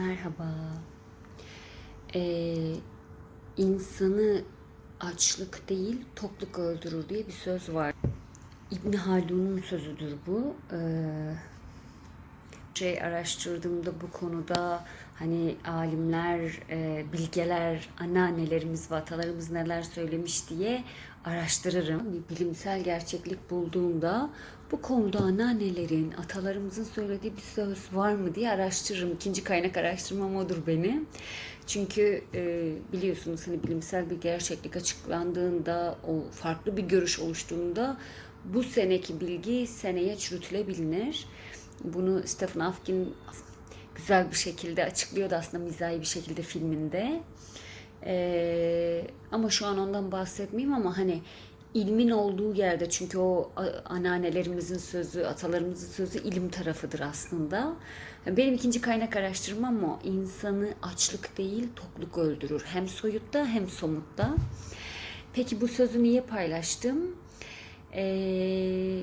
Merhaba. Ee, insanı açlık değil tokluk öldürür diye bir söz var. İbn Haldun'un sözüdür bu. Ee, şey araştırdığımda bu konuda hani alimler, e, bilgeler, anneannelerimiz ve atalarımız neler söylemiş diye araştırırım. Bir bilimsel gerçeklik bulduğumda bu konuda anneannelerin, atalarımızın söylediği bir söz var mı diye araştırırım. İkinci kaynak araştırmam odur benim. Çünkü e, biliyorsunuz hani bilimsel bir gerçeklik açıklandığında, o farklı bir görüş oluştuğunda bu seneki bilgi seneye çürütülebilir. Bunu Stephen Hawking güzel bir şekilde açıklıyordu aslında mizahi bir şekilde filminde. Ee, ama şu an ondan bahsetmeyeyim ama hani ilmin olduğu yerde çünkü o anneannelerimizin sözü, atalarımızın sözü ilim tarafıdır aslında. Benim ikinci kaynak araştırmam o. İnsanı açlık değil tokluk öldürür. Hem soyutta hem somutta. Peki bu sözü niye paylaştım? Ee,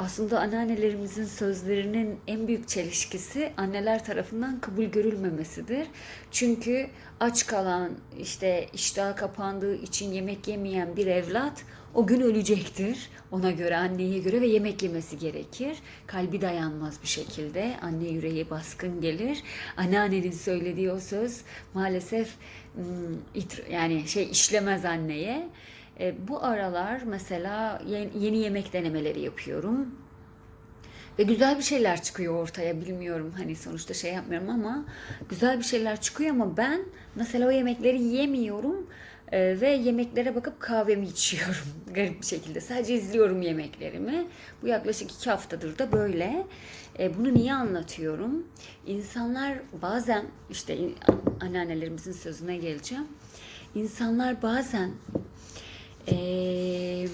aslında anneannelerimizin sözlerinin en büyük çelişkisi anneler tarafından kabul görülmemesidir. Çünkü aç kalan, işte iştah kapandığı için yemek yemeyen bir evlat o gün ölecektir. Ona göre, anneye göre ve yemek yemesi gerekir. Kalbi dayanmaz bir şekilde. Anne yüreği baskın gelir. Anneannenin söylediği o söz maalesef yani şey işlemez anneye. E, bu aralar mesela yeni, yemek denemeleri yapıyorum. Ve güzel bir şeyler çıkıyor ortaya bilmiyorum hani sonuçta şey yapmıyorum ama güzel bir şeyler çıkıyor ama ben mesela o yemekleri yemiyorum e, ve yemeklere bakıp kahvemi içiyorum garip bir şekilde. Sadece izliyorum yemeklerimi. Bu yaklaşık iki haftadır da böyle. E, bunu niye anlatıyorum? İnsanlar bazen işte anneannelerimizin sözüne geleceğim. İnsanlar bazen eee,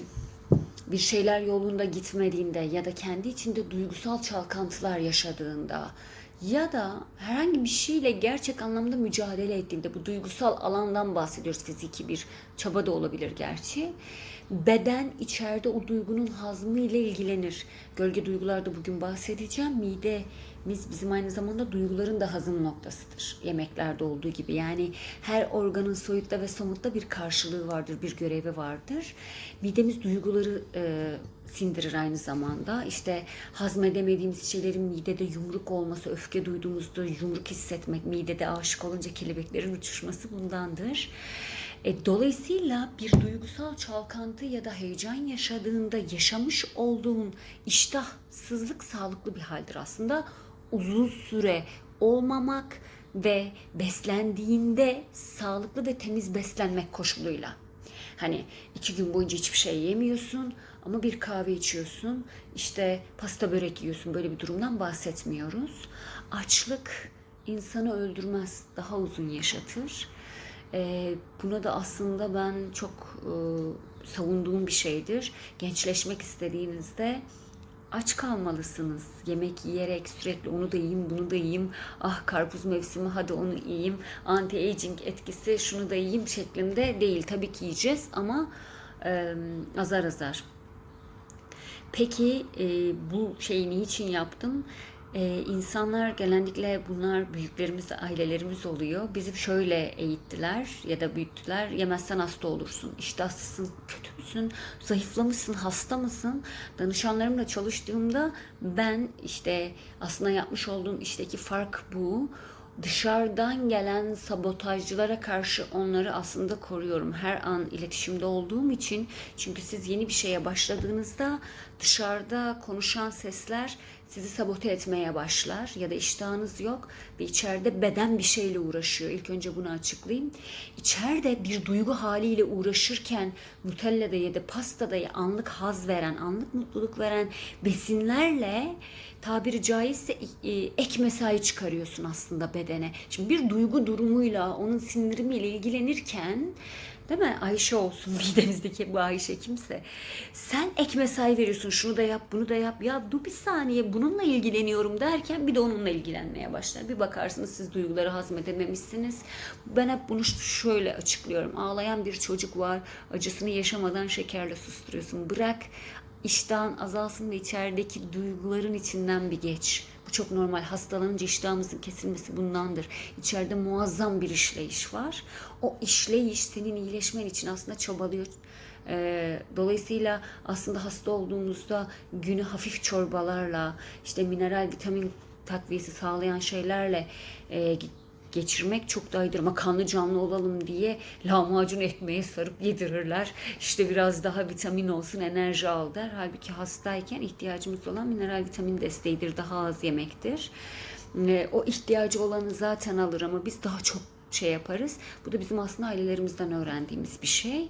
bir şeyler yolunda gitmediğinde ya da kendi içinde duygusal çalkantılar yaşadığında ya da herhangi bir şeyle gerçek anlamda mücadele ettiğinde bu duygusal alandan bahsediyoruz fiziki bir çaba da olabilir gerçi beden içeride o duygunun hazmı ile ilgilenir. Gölge duygularda bugün bahsedeceğim. Midemiz bizim aynı zamanda duyguların da hazım noktasıdır. Yemeklerde olduğu gibi. Yani her organın soyutta ve somutta bir karşılığı vardır, bir görevi vardır. Midemiz duyguları e, sindirir aynı zamanda. İşte hazmedemediğimiz şeylerin midede yumruk olması, öfke duyduğumuzda yumruk hissetmek, midede aşık olunca kelebeklerin uçuşması bundandır. E, dolayısıyla bir duygusal çalkantı ya da heyecan yaşadığında yaşamış olduğun iştahsızlık sağlıklı bir haldir aslında. Uzun süre olmamak ve beslendiğinde sağlıklı ve temiz beslenmek koşuluyla. Hani iki gün boyunca hiçbir şey yemiyorsun ama bir kahve içiyorsun, işte pasta börek yiyorsun. Böyle bir durumdan bahsetmiyoruz. Açlık insanı öldürmez, daha uzun yaşatır. Ee, buna da aslında ben çok e, savunduğum bir şeydir. Gençleşmek istediğinizde aç kalmalısınız. Yemek yiyerek sürekli onu da yiyeyim, bunu da yiyeyim. Ah karpuz mevsimi hadi onu yiyeyim. Anti-aging etkisi şunu da yiyeyim şeklinde değil. Tabii ki yiyeceğiz ama e, azar azar. Peki e, bu şeyi niçin yaptım? E, insanlar genellikle bunlar büyüklerimiz, ailelerimiz oluyor. Bizi şöyle eğittiler ya da büyüttüler. Yemezsen hasta olursun. İştahsızsın, kötü müsün, zayıflamışsın, hasta mısın? Danışanlarımla çalıştığımda ben işte aslında yapmış olduğum işteki fark bu dışarıdan gelen sabotajcılara karşı onları aslında koruyorum. Her an iletişimde olduğum için çünkü siz yeni bir şeye başladığınızda dışarıda konuşan sesler sizi sabote etmeye başlar ya da iştahınız yok ve içeride beden bir şeyle uğraşıyor. İlk önce bunu açıklayayım. İçeride bir duygu haliyle uğraşırken Nutella'da ya da pastada ya anlık haz veren, anlık mutluluk veren besinlerle tabiri caizse ek mesai çıkarıyorsun aslında bedene. Şimdi bir duygu durumuyla, onun sindirimiyle ilgilenirken Değil mi? Ayşe olsun midemizdeki bu Ayşe kimse. Sen ek mesai veriyorsun. Şunu da yap, bunu da yap. Ya dur bir saniye bununla ilgileniyorum derken bir de onunla ilgilenmeye başlar. Bir bakarsınız siz duyguları hazmedememişsiniz. Ben hep bunu şöyle açıklıyorum. Ağlayan bir çocuk var. Acısını yaşamadan şekerle susturuyorsun. Bırak iştahın azalsın da içerideki duyguların içinden bir geç. Bu çok normal. Hastalanınca iştahımızın kesilmesi bundandır. İçeride muazzam bir işleyiş var. O işleyiş senin iyileşmen için aslında çabalıyor. Ee, dolayısıyla aslında hasta olduğumuzda günü hafif çorbalarla, işte mineral, vitamin takviyesi sağlayan şeylerle e, geçirmek çok daha iyidir. Ama kanlı canlı olalım diye lahmacun ekmeğe sarıp yedirirler. İşte biraz daha vitamin olsun, enerji al der. Halbuki hastayken ihtiyacımız olan mineral vitamin desteğidir. Daha az yemektir. E, O ihtiyacı olanı zaten alır ama biz daha çok şey yaparız. Bu da bizim aslında ailelerimizden öğrendiğimiz bir şey.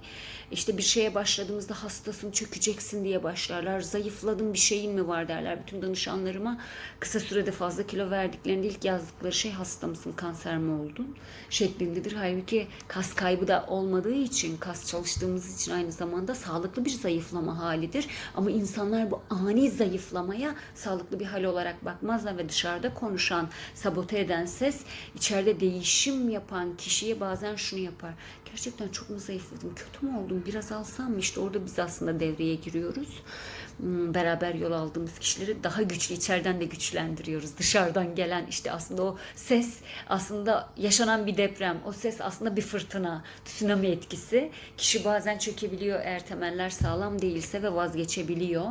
İşte bir şeye başladığımızda hastasın, çökeceksin diye başlarlar. Zayıfladın bir şeyin mi var derler. Bütün danışanlarıma kısa sürede fazla kilo verdiklerinde ilk yazdıkları şey hasta mısın, kanser mi oldun şeklindedir. Halbuki kas kaybı da olmadığı için, kas çalıştığımız için aynı zamanda sağlıklı bir zayıflama halidir. Ama insanlar bu ani zayıflamaya sağlıklı bir hal olarak bakmazlar ve dışarıda konuşan, sabote eden ses içeride değişim yapan kişiye bazen şunu yapar. Gerçekten çok mu zayıfladım, kötü mü oldum, biraz alsam mı? İşte orada biz aslında devreye giriyoruz. Hmm, Beraber yol aldığımız kişileri daha güçlü, içeriden de güçlendiriyoruz. Dışarıdan gelen işte aslında o ses aslında yaşanan bir deprem. O ses aslında bir fırtına, tsunami etkisi. Kişi bazen çökebiliyor eğer temeller sağlam değilse ve vazgeçebiliyor.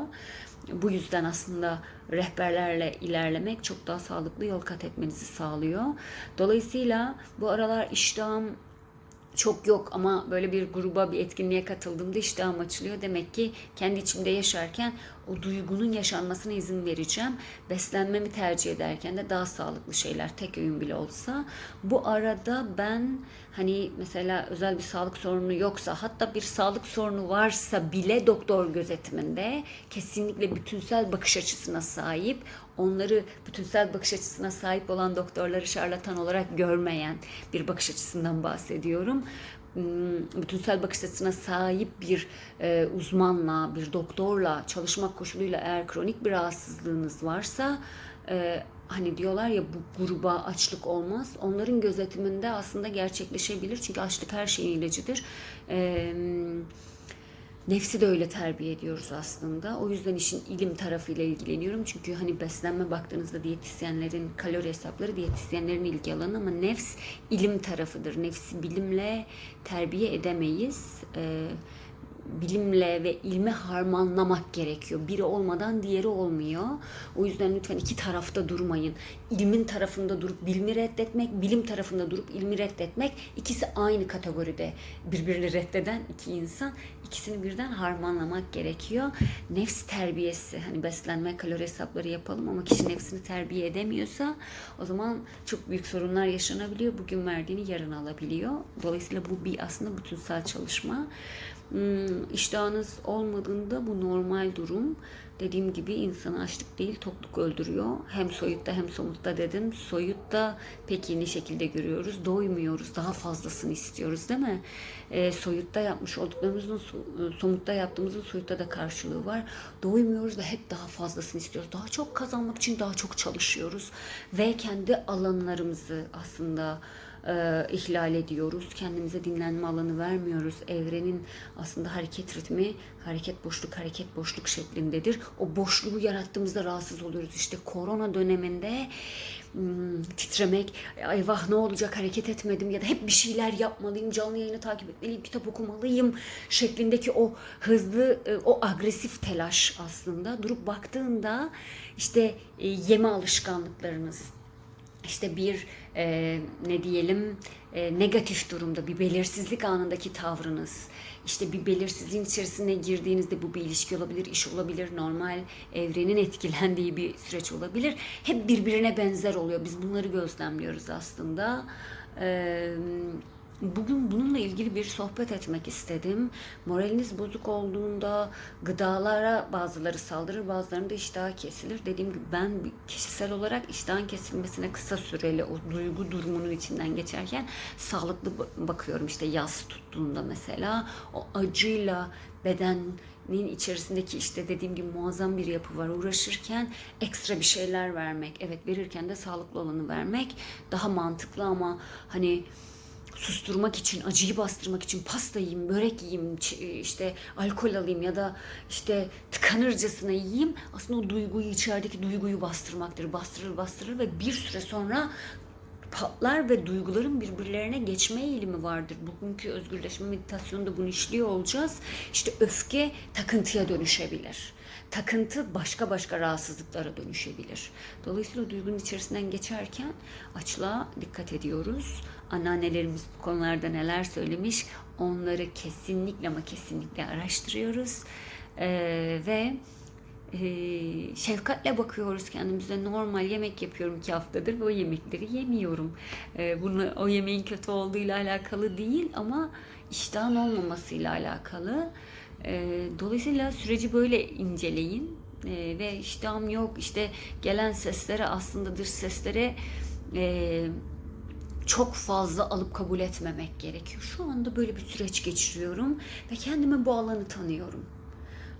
Bu yüzden aslında rehberlerle ilerlemek çok daha sağlıklı yol kat etmenizi sağlıyor. Dolayısıyla bu aralar iştahım çok yok ama böyle bir gruba bir etkinliğe katıldığımda iştahım açılıyor. Demek ki kendi içimde yaşarken o duygunun yaşanmasına izin vereceğim. Beslenmemi tercih ederken de daha sağlıklı şeyler tek öğün bile olsa. Bu arada ben hani mesela özel bir sağlık sorunu yoksa hatta bir sağlık sorunu varsa bile doktor gözetiminde kesinlikle bütünsel bakış açısına sahip onları bütünsel bakış açısına sahip olan doktorları şarlatan olarak görmeyen bir bakış açısından bahsediyorum. Bütünsel bakış açısına sahip bir e, uzmanla, bir doktorla çalışmak koşuluyla eğer kronik bir rahatsızlığınız varsa e, hani diyorlar ya bu gruba açlık olmaz. Onların gözetiminde aslında gerçekleşebilir. Çünkü açlık her şeyin ilacıdır. Eee Nefsi de öyle terbiye ediyoruz aslında. O yüzden işin ilim tarafıyla ilgileniyorum. Çünkü hani beslenme baktığınızda diyetisyenlerin kalori hesapları diyetisyenlerin ilgi alanı ama nefs ilim tarafıdır. Nefsi bilimle terbiye edemeyiz. Ee, bilimle ve ilmi harmanlamak gerekiyor. Biri olmadan diğeri olmuyor. O yüzden lütfen iki tarafta durmayın. İlmin tarafında durup bilimi reddetmek, bilim tarafında durup ilmi reddetmek ikisi aynı kategoride birbirini reddeden iki insan. İkisini birden harmanlamak gerekiyor. Nefs terbiyesi hani beslenme kalori hesapları yapalım ama kişi nefsini terbiye edemiyorsa o zaman çok büyük sorunlar yaşanabiliyor. Bugün verdiğini yarın alabiliyor. Dolayısıyla bu bir aslında bütünsel çalışma. Hmm, iştahınız olmadığında bu normal durum. Dediğim gibi insanı açlık değil tokluk öldürüyor. Hem soyutta hem somutta dedim. Soyutta peki ne şekilde görüyoruz? Doymuyoruz. Daha fazlasını istiyoruz değil mi? Ee, soyutta yapmış olduklarımızın so- somutta yaptığımızın soyutta da karşılığı var. Doymuyoruz ve hep daha fazlasını istiyoruz. Daha çok kazanmak için daha çok çalışıyoruz. Ve kendi alanlarımızı aslında e, ihlal ediyoruz. Kendimize dinlenme alanı vermiyoruz. Evrenin aslında hareket ritmi hareket boşluk hareket boşluk şeklindedir. O boşluğu yarattığımızda rahatsız oluyoruz. İşte korona döneminde hmm, titremek, eyvah ne olacak hareket etmedim ya da hep bir şeyler yapmalıyım, canlı yayını takip etmeliyim, kitap okumalıyım şeklindeki o hızlı, e, o agresif telaş aslında. Durup baktığında işte e, yeme alışkanlıklarınız, işte bir e, ne diyelim e, negatif durumda bir belirsizlik anındaki tavrınız işte bir belirsizliğin içerisine girdiğinizde bu bir ilişki olabilir, iş olabilir, normal evrenin etkilendiği bir süreç olabilir. Hep birbirine benzer oluyor. Biz bunları gözlemliyoruz aslında. Eee Bugün bununla ilgili bir sohbet etmek istedim. Moraliniz bozuk olduğunda gıdalara bazıları saldırır, bazılarında iştahı kesilir. Dediğim gibi ben kişisel olarak iştahın kesilmesine kısa süreli o duygu durumunun içinden geçerken sağlıklı ba- bakıyorum. İşte yaz tuttuğunda mesela o acıyla bedenin içerisindeki işte dediğim gibi muazzam bir yapı var. Uğraşırken ekstra bir şeyler vermek, evet verirken de sağlıklı olanı vermek daha mantıklı ama hani susturmak için, acıyı bastırmak için pasta yiyeyim, börek yiyeyim, ç- işte alkol alayım ya da işte tıkanırcasına yiyeyim. Aslında o duyguyu, içerideki duyguyu bastırmaktır. Bastırır bastırır ve bir süre sonra patlar ve duyguların birbirlerine geçme eğilimi vardır. Bugünkü özgürleşme meditasyonunda bunu işliyor olacağız. İşte öfke takıntıya dönüşebilir. Takıntı başka başka rahatsızlıklara dönüşebilir. Dolayısıyla duygunun içerisinden geçerken açlığa dikkat ediyoruz. Anneannelerimiz bu konularda neler söylemiş onları kesinlikle ama kesinlikle araştırıyoruz. Ee, ve ee, şefkatle bakıyoruz kendimize. Normal yemek yapıyorum iki haftadır ve o yemekleri yemiyorum. Ee, bunu o yemeğin kötü olduğuyla alakalı değil ama iştahın olmamasıyla alakalı. Dolayısıyla süreci böyle inceleyin. Ee, ve iştahım yok işte gelen seslere aslında dış seslere e, çok fazla alıp kabul etmemek gerekiyor. Şu anda böyle bir süreç geçiriyorum ve kendime bu alanı tanıyorum.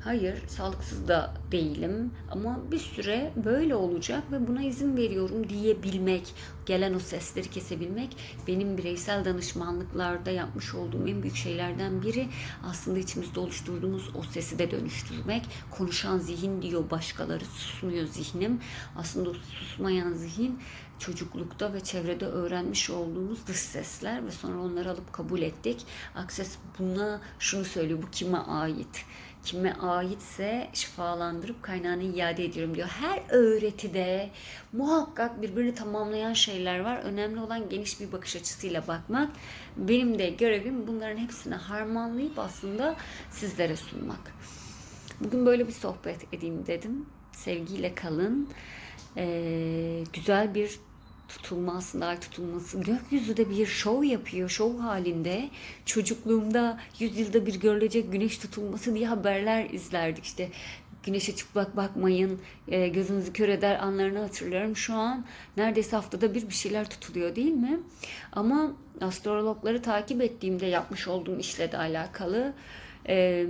Hayır, sağlıksız da değilim ama bir süre böyle olacak ve buna izin veriyorum diyebilmek, gelen o sesleri kesebilmek benim bireysel danışmanlıklarda yapmış olduğum en büyük şeylerden biri aslında içimizde oluşturduğumuz o sesi de dönüştürmek. Konuşan zihin diyor başkaları, susmuyor zihnim. Aslında o susmayan zihin çocuklukta ve çevrede öğrenmiş olduğumuz dış sesler ve sonra onları alıp kabul ettik. Akses buna şunu söylüyor, bu kime ait? Kime aitse şifalandırıp kaynağını iade ediyorum diyor. Her öğretide muhakkak birbirini tamamlayan şeyler var. Önemli olan geniş bir bakış açısıyla bakmak. Benim de görevim bunların hepsini harmanlayıp aslında sizlere sunmak. Bugün böyle bir sohbet edeyim dedim. Sevgiyle kalın. Ee, güzel bir tutulma aslında ay tutulması gökyüzü de bir şov yapıyor şov halinde. Çocukluğumda yüzyılda bir görülecek güneş tutulması diye haberler izlerdik. İşte güneşe çıplak bakmayın e, gözünüzü kör eder anlarını hatırlıyorum. Şu an neredeyse haftada bir bir şeyler tutuluyor değil mi? Ama astrologları takip ettiğimde yapmış olduğum işle de alakalı e,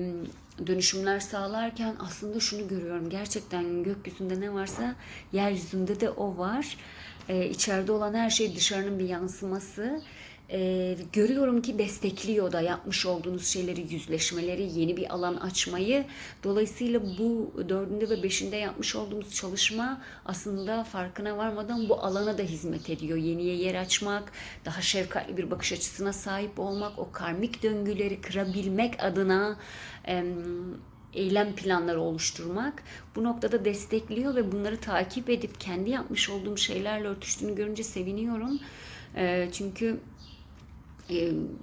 dönüşümler sağlarken aslında şunu görüyorum. Gerçekten gökyüzünde ne varsa yeryüzünde de o var ee, içeride olan her şey dışarının bir yansıması. Ee, görüyorum ki destekliyor da yapmış olduğunuz şeyleri, yüzleşmeleri, yeni bir alan açmayı. Dolayısıyla bu dördünde ve beşinde yapmış olduğumuz çalışma aslında farkına varmadan bu alana da hizmet ediyor. Yeniye yer açmak, daha şefkatli bir bakış açısına sahip olmak, o karmik döngüleri kırabilmek adına... Em, eylem planları oluşturmak bu noktada destekliyor ve bunları takip edip kendi yapmış olduğum şeylerle örtüştüğünü görünce seviniyorum. Çünkü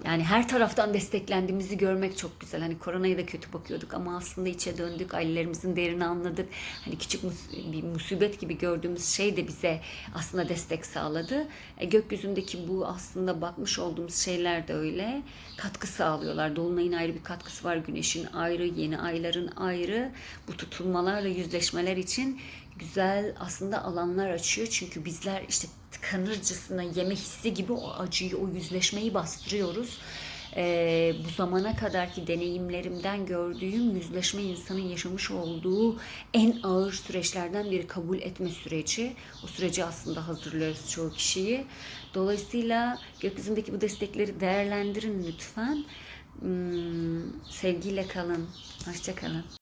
yani her taraftan desteklendiğimizi görmek çok güzel. Hani koronaya da kötü bakıyorduk ama aslında içe döndük, ailelerimizin değerini anladık. Hani küçük mus- bir musibet gibi gördüğümüz şey de bize aslında destek sağladı. E, gökyüzündeki bu aslında bakmış olduğumuz şeyler de öyle. Katkı sağlıyorlar. Dolunayın ayrı bir katkısı var, güneşin ayrı, yeni ayların ayrı. Bu tutulmalarla yüzleşmeler için güzel aslında alanlar açıyor. Çünkü bizler işte tıkanırcasına yeme hissi gibi o acıyı, o yüzleşmeyi bastırıyoruz. Ee, bu zamana kadarki deneyimlerimden gördüğüm yüzleşme insanın yaşamış olduğu en ağır süreçlerden biri kabul etme süreci. O süreci aslında hazırlıyoruz çoğu kişiyi. Dolayısıyla gökyüzündeki bu destekleri değerlendirin lütfen. Hmm, sevgiyle kalın. Hoşça kalın.